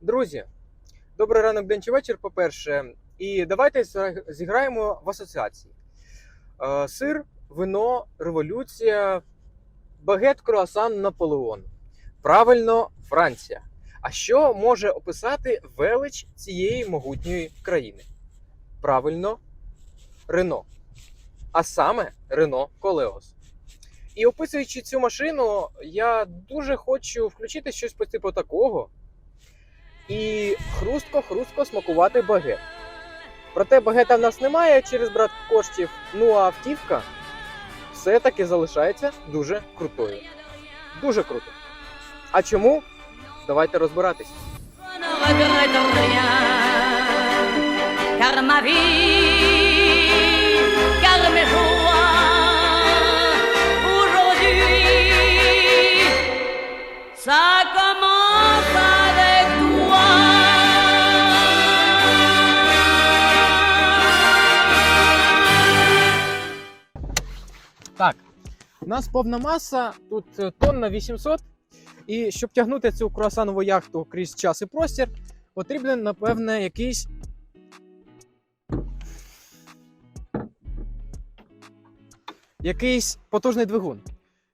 Друзі, добрий ранок, день чи вечір, по-перше. І давайте зіграємо в асоціації. Е, Сир, вино, революція, багет, круасан, Наполеон. Правильно, Франція. А що може описати велич цієї могутньої країни? Правильно, Рено. А саме Рено Колеос. І описуючи цю машину, я дуже хочу включити щось по типу такого і хрустко-хрустко смакувати багет. Проте багета в нас немає через брат коштів. Ну а автівка все-таки залишається дуже крутою. Дуже круто. А чому? Давайте розбиратись. Так, у нас повна маса, тут е, тонна 800. І щоб тягнути цю круасанову яхту крізь час і простір, потрібен, напевне, якийсь. Якийсь потужний двигун.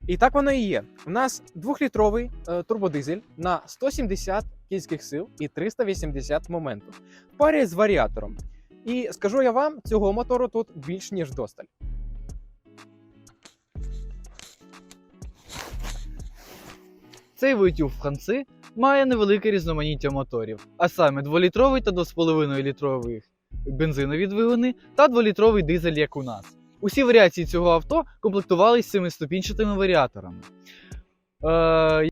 І так воно і є. У нас двохлітровий е, турбодизель на 170 кінських сил і 380 моменту в парі з варіатором. І скажу я вам, цього мотору тут більш ніж досталь. Цей витюг Франци має невелике різноманіття моторів, а саме 2-літровий та 2,5 літровий бензинові двигуни та 2-літровий дизель, як у нас. Усі варіації цього авто комплектувалися 7-ступінчатими варіаторами. Е,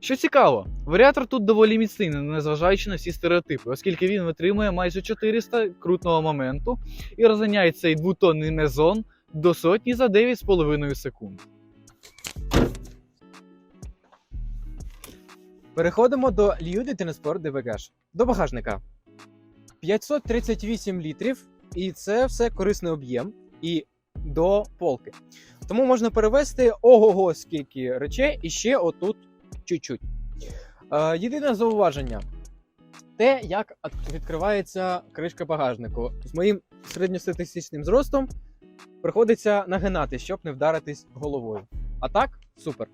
що цікаво, варіатор тут доволі міцний, незважаючи на всі стереотипи, оскільки він витримує майже 400 крутного моменту і розганяє цей двотонний мезон до сотні за 9,5 секунд. Переходимо до Liu Transport de Bagage. До багажника. 538 літрів, і це все корисний об'єм і до полки. Тому можна перевезти ого-го скільки речей і ще отут чуть-чуть. Е, єдине зауваження: те, як відкривається кришка багажнику. З моїм середньостатистичним зростом приходиться нагинати, щоб не вдаритись головою. А так, супер.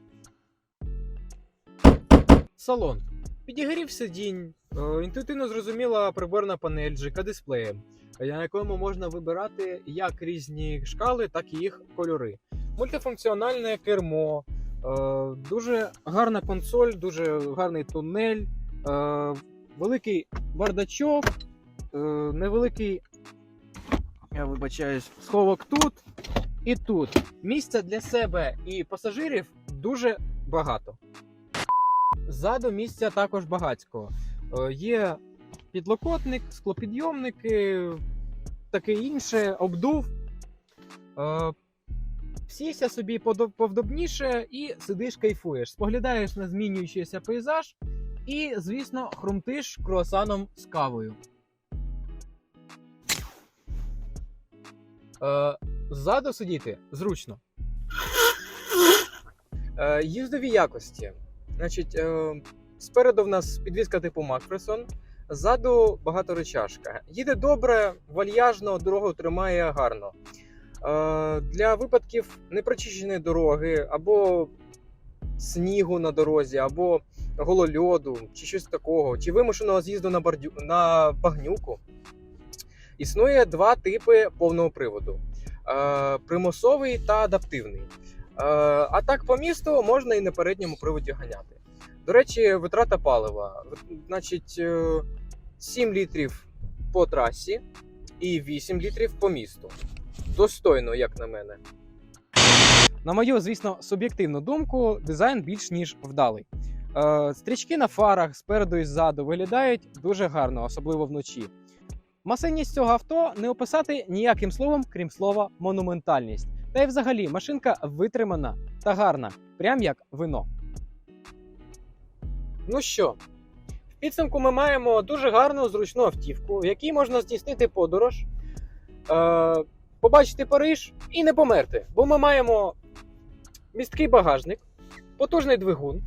Салон. Підігрів сидінь, е, інтуїтивно зрозуміла приборна панель з ЖК-дисплеєм, на якому можна вибирати як різні шкали, так і їх кольори. Мультифункціональне кермо, е, дуже гарна консоль, дуже гарний тунель, е, великий бардачок, невеликий, я вибачаюсь, сховок тут і тут. Місця для себе і пасажирів дуже багато. Ззаду місця також багатського. Е, Є підлокотник, склопідйомники, таке інше, обдув. Е, Сійся собі повдобніше і сидиш, кайфуєш. Споглядаєш на змінюючийся пейзаж і, звісно, хрумтиш круасаном з кавою. Е, Ззаду сидіти зручно. Е, Їздові якості. Значить, е, спереду в нас підвізка типу Макферсон, ззаду багаторечашка. Їде добре, вальяжно, дорогу тримає гарно. Е, для випадків непрочищеної дороги, або снігу на дорозі, або голольоду, чи щось такого, чи вимушеного з'їзду на, бардю... на багнюку. Існує два типи повного приводу: е, примусовий та адаптивний. А так по місту можна і на передньому приводі ганяти. До речі, витрата палива. Значить, е, 7 літрів по трасі і 8 літрів по місту. Достойно, як на мене. На мою, звісно, суб'єктивну думку, дизайн більш ніж вдалий. Е, Стрічки на фарах спереду і ззаду виглядають дуже гарно, особливо вночі. Масивність цього авто не описати ніяким словом, крім слова монументальність. Та й взагалі машинка витримана та гарна, прям як вино. Ну що, в підсумку ми маємо дуже гарну зручну автівку, в якій можна здійснити подорож, е, побачити Париж і не померти. Бо ми маємо місткий багажник, потужний двигун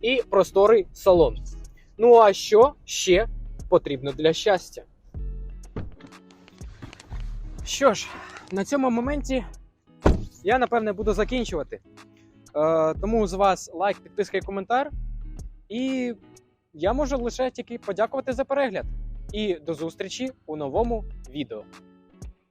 і просторий салон. Ну а що ще потрібно для щастя? Що ж, на цьому моменті я напевне буду закінчувати. Е, тому з вас лайк, підписка і коментар. І я можу лише тільки подякувати за перегляд. І до зустрічі у новому відео.